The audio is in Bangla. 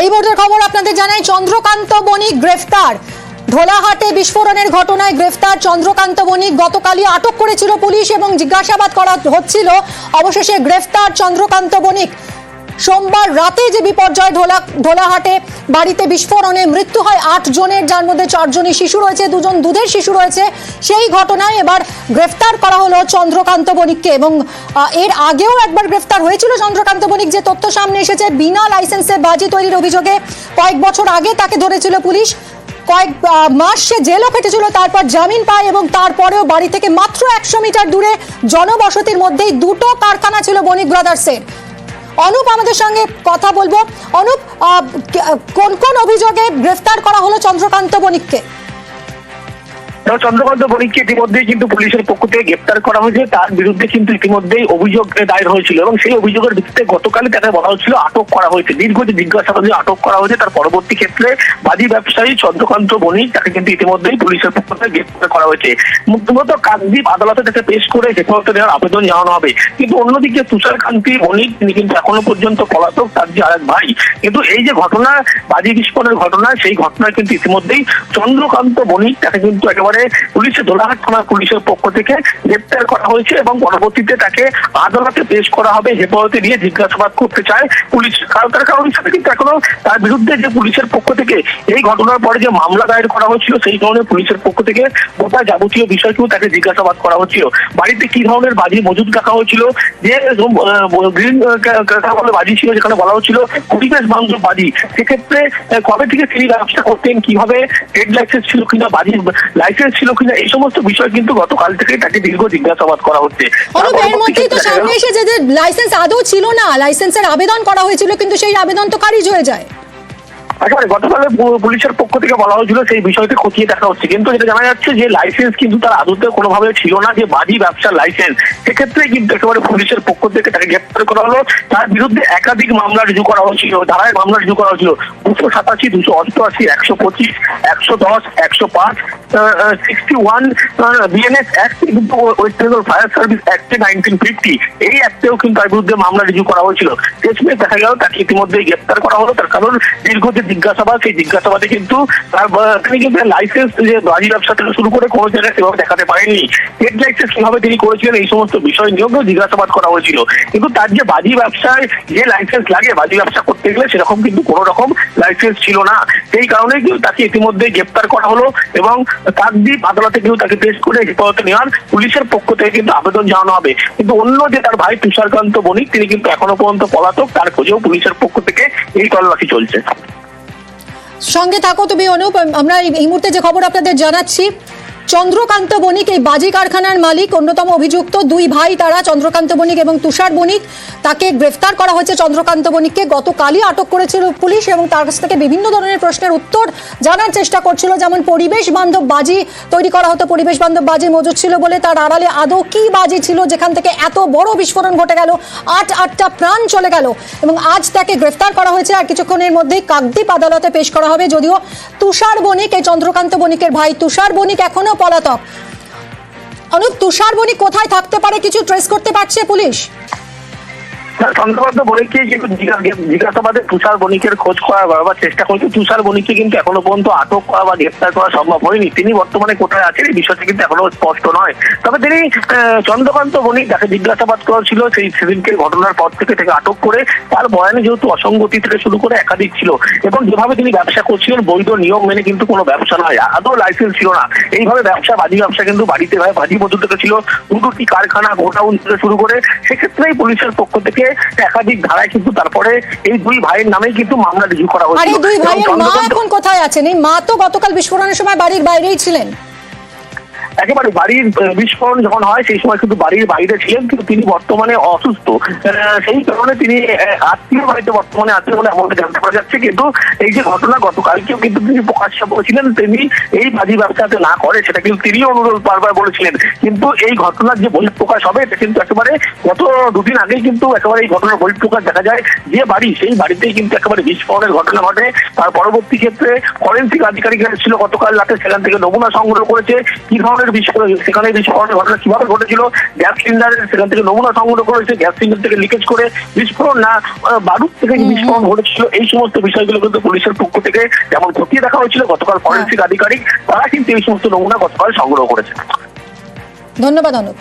এই মুহূর্তের খবর আপনাদের জানাই চন্দ্রকান্ত বণিক গ্রেফতার। ধোলাহাটে বিস্ফোরণের ঘটনায় গ্রেফতার চন্দ্রকান্ত বণিক। গতকালই আটক করেছিল পুলিশ এবং জিজ্ঞাসাবাদ করা হচ্ছিল। অবশেষে গ্রেফতার চন্দ্রকান্ত বণিক। সোমবার রাতে যে বিপর্যয় ধোলা ধোলাহাটে বাড়িতে বিস্ফোরণে মৃত্যু হয় আট জনের, যার মধ্যে চারজনই শিশু রয়েছে, দুজন দুধের শিশু রয়েছে। সেই ঘটনায় এবার গ্রেফতার করা হলো চন্দ্রকান্ত বণিককে এবং এর আগেও একবার গ্রেফতার হয়েছিল চন্দ্রকান্ত বণিক। যে তথ্য সামনে এসেছে, বিনা লাইসেন্সে বাজি তৈরির অভিযোগে কয়েক বছর আগে তাকে ধরেছিল পুলিশ। কয়েক মাস সে জেলও খেটেছিল, তারপর জামিন পায় এবং তারপরেও বাড়ি থেকে মাত্র একশো মিটার দূরে জনবসতির মধ্যেই দুটো কারখানা ছিল বণিক ব্রাদার্সের। অনুপ আমাদের সঙ্গে কথা বলব। অনুপ কোন কোন অভিযোগে গ্রেফতার করা হলো চন্দ্রকান্ত বণিককে চন্দ্রকান্ত বণিককে ইতিমধ্যেই কিন্তু পুলিশের পক্ষ থেকে গ্রেপ্তার করা হয়েছে। তার বিরুদ্ধে কিন্তু ইতিমধ্যেই অভিযোগ দায়ের হয়েছিল এবং সেই অভিযোগের ভিত্তিতে গতকালই তাকে বলা হচ্ছিল আটক করা হয়েছে। দীর্ঘ যে জিজ্ঞাসাবাদে আটক করা হয়েছে তার পরবর্তী ক্ষেত্রে বাজি ব্যবসায়ী চন্দ্রকান্ত বণিক তাকে কিন্তু ইতিমধ্যেই পুলিশের পক্ষ থেকে গ্রেপ্তার করা হয়েছে। মূলত কাকদ্বীপ আদালতে তাকে পেশ করে হেফাজতে নেওয়ার আবেদন জানানো হবে। কিন্তু অন্যদিকে তুষারকান্তি বণিক, তিনি কিন্তু এখনও পর্যন্ত পলাতক, তার যে আরেক ভাই। কিন্তু এই যে ঘটনা বাজি বিস্ফোরণের ঘটনা, সেই ঘটনায় কিন্তু ইতিমধ্যেই চন্দ্রকান্ত বণিক তাকে কিন্তু একেবারে পুলিশের দোলাহাট থানা পুলিশের পক্ষ থেকে গ্রেপ্তার করা হয়েছে এবং পরবর্তীতে তাকে আদালতে পেশ করা হবে, হেফাজতে নিয়ে জিজ্ঞাসাবাদ করতে চায় পুলিশ। তার কারণ হিসাবে কিন্তু এখনও তার বিরুদ্ধে যে পুলিশের পক্ষ থেকে এই ঘটনার পরে যে মামলা দায়ের করা হয়েছিল, সেই ধরনের পুলিশের পক্ষ থেকে গোটা যাবতীয় বিষয়কেও তাকে জিজ্ঞাসাবাদ করা হচ্ছিল। বাড়িতে কি ধরনের বাজি মজুদ রাখা হয়েছিল? যে গ্রিন বলে বাজি ছিল, যেখানে বলা হচ্ছিল পরিবেশ বান্ধব বাজি। সেক্ষেত্রে কবে থেকে তিনি ব্যবসা করতেন? কীভাবে ট্রেড লাইসেন্স ছিল কিনা? বাজি লাইসেন্স ছিল কিনা এই সমস্ত বিষয় কিন্তু গতকাল থেকে তাকে দীর্ঘ জিজ্ঞাসাবাদ করা হচ্ছে। এর মধ্যেই তো সামনে এসে যে লাইসেন্স আদৌ ছিল না লাইসেন্সের আবেদন করা হয়েছিল কিন্তু সেই আবেদন তো খারিজ হয়ে যায়। একেবারে গতকালে পুলিশের পক্ষ থেকে বলা হয়েছিল সেই বিষয়টি খতিয়ে দেখা হচ্ছে। কিন্তু যেটা জানা যাচ্ছে যে লাইসেন্স কিন্তু তার আদতে কোনোভাবে ছিল না, যে বাজি ব্যবসার লাইসেন্স সেক্ষেত্রে কিন্তু একেবারে পুলিশের পক্ষ থেকে তাকে গ্রেপ্তার করা হলো। তার বিরুদ্ধে একাধিক মামলা রুজু করা হয়েছিল, ধারায় মামলা রুজু করা হয়েছিল। দুশো সাতাশি, দুশো অষ্টআশি, একশো পঁচিশ, একশো দশ, একশো পাঁচ সিক্সটি ওয়ান বিএনএস অ্যাক্ট কিন্তু ওয়েস্ট বেঙ্গল ফায়ার সার্ভিস অ্যাক্টে নাইনটিন ফিফটি এই অ্যাক্টেও কিন্তু তার বিরুদ্ধে মামলা রুজু করা হয়েছিল। শেষমেশ দেখা গেল তাকে ইতিমধ্যে গ্রেপ্তার করা হলো। তার কারণ দীর্ঘ যে জিজ্ঞাসাবাদ, সেই জিজ্ঞাসাবাদে কিন্তু তার তিনি কিন্তু লাইসেন্স যে বাজি ব্যবসা থেকে শুরু করে কোনো জায়গায় সেভাবে দেখাতে পারেননি। ট্রেড লাইসেন্স কীভাবে তিনি করেছিলেন এই সমস্ত বিষয় নিয়েও জিজ্ঞাসাবাদ করা হয়েছিল। কিন্তু তার যে বাজি ব্যবসায় যে লাইসেন্স লাগে বাজি ব্যবসা করতে গেলে সেরকম কিন্তু কোনো রকম লাইসেন্স ছিল না। সেই কারণে কিন্তু তাকে ইতিমধ্যে গ্রেপ্তার করা হলো এবং তার কাকদ্বীপ আদালতে কিন্তু তাকে পেশ করে হেফাজতে নেওয়ার পুলিশের পক্ষ থেকে কিন্তু আবেদন জানানো হবে। কিন্তু অন্য যে তার ভাই তুষারকান্ত বণিক, তিনি কিন্তু এখনও পর্যন্ত পলাতক, তার খোঁজেও পুলিশের পক্ষ থেকে এই তল্লাশি চলছে। সঙ্গে থাকো তুমি অনুপ। আমরা এই- মুহূর্তে যে খবর আপনাদের জানাচ্ছি চন্দ্রকান্ত বণিক, এই বাজি কারখানার মালিক, অন্যতম অভিযুক্ত দুই ভাই তারা, চন্দ্রকান্ত বণিক এবং তুষার বণিক, তাকে গ্রেফতার করা হয়েছে। চন্দ্রকান্ত বণিককে গতকালই আটক করেছিল পুলিশ এবং তার কাছ থেকে বিভিন্ন ধরনের প্রশ্নের উত্তর জানার চেষ্টা করছিল, যেমন পরিবেশ বান্ধব বাজি তৈরি করা হতো। পরিবেশ বান্ধব বাজি মজুদ ছিল বলে তার আড়ালে আদৌ কি বাজি ছিল? যেখান থেকে এত বড় বিস্ফোরণ ঘটে গেল? আট আটটা প্রাণ চলে গেল এবং আজ তাকে গ্রেফতার করা হয়েছে আর কিছুক্ষণের মধ্যেই কাকদ্বীপ আদালতে পেশ করা হবে। যদিও তুষার বণিক, এই চন্দ্রকান্ত বণিকের ভাই তুষার বণিক এখনও পলাতক। অনুপ তুষার কোথায় থাকতে পারে কিছু ট্রেস করতে পারছে পুলিশ? চন্দ্রকান্ত বণিককে কিন্তু জিজ্ঞাসাবাদে তুষার বণিকের খোঁজ করার বারবার চেষ্টা করছে। তুষার বণিককে কিন্তু এখনও পর্যন্ত আটক করা বা গ্রেপ্তার করা সম্ভব হয়নি। তিনি বর্তমানে কোথায় আছেন এই বিষয়টা কিন্তু এখনও স্পষ্ট নয়। তবে তিনি চন্দ্রকান্ত বণিক যাকে জিজ্ঞাসাবাদ করা ছিল সেই সেদিনকে ঘটনার পর থেকে তাকে আটক করে তার বয়ানে যেহেতু অসঙ্গতি থেকে শুরু করে একাধিক ছিল এবং যেভাবে তিনি ব্যবসা করছিলেন, বৈধ নিয়ম মেনে কিন্তু কোনো ব্যবসা নয়। আদৌ লাইসেন্স ছিল না। এইভাবে ব্যবসা, বাজি ব্যবসা কিন্তু বাড়িতে হয়। বাজি থেকে ছিল। দুটি কারখানা গোডাউন থেকে শুরু করে সেক্ষেত্রেই পুলিশের পক্ষ থেকে একাধিক ধারায় কিন্তু তারপরে এই দুই ভাইয়ের নামে কিন্তু মামলা রুজু করা হয়েছে আরে দুই ভাইয়ের মা এখন কোথায় আছেন? এই মা তো গতকাল বিস্ফোরণের সময় বাড়ির বাইরেই ছিলেন। একেবারে বাড়ির বিস্ফোরণ যখন হয়, সেই সময় কিন্তু বাড়ির বাইরে ছিলেন, কিন্তু তিনি বর্তমানে অসুস্থ। সেই কারণে তিনি আত্মীয় বাড়িতে বর্তমানে আছেন বলে এমনটা জানতে পারা যাচ্ছে। কিন্তু এই যে ঘটনা গতকালকেও কিন্তু তিনি প্রকাশ্য করেছিলেন তিনি এই বাজি ব্যবসাতে না করে, সেটা কিন্তু তিনিও অনুরোধ বারবার বলেছিলেন। কিন্তু এই ঘটনার যে বহিঃপ্রকাশ হবে, এটা কিন্তু একেবারে গত দুদিন আগেই কিন্তু একেবারে এই ঘটনার বহিঃপ্রকাশ দেখা যায়। যে বাড়ি, সেই বাড়িতেই কিন্তু একেবারে বিস্ফোরণের ঘটনা ঘটে। তার পরবর্তী ক্ষেত্রে ফরেন্সিক আধিকারিকরা ছিল গতকাল রাতে, সেখান থেকে নমুনা সংগ্রহ করেছে। কি ধরনের বিস্ফোরণ সেখানে বিস্ফোরণের ঘটনা কীভাবে ঘটেছিল গ্যাস সিলিন্ডারের সেখান থেকে নমুনা সংগ্রহ করেছে গ্যাস সিলিন্ডার থেকে লিকেজ করে বিস্ফোরণ না বারুদ থেকে বিস্ফোরণ ঘটেছিল এই সমস্ত বিষয়গুলো কিন্তু পুলিশের পক্ষ থেকে যেমন খতিয়ে দেখা হয়েছিল গতকাল ফরেন্সিক আধিকারিক তারা কিন্তু এই সমস্ত নমুনা গতকাল সংগ্রহ করেছে। ধন্যবাদ অনুপ।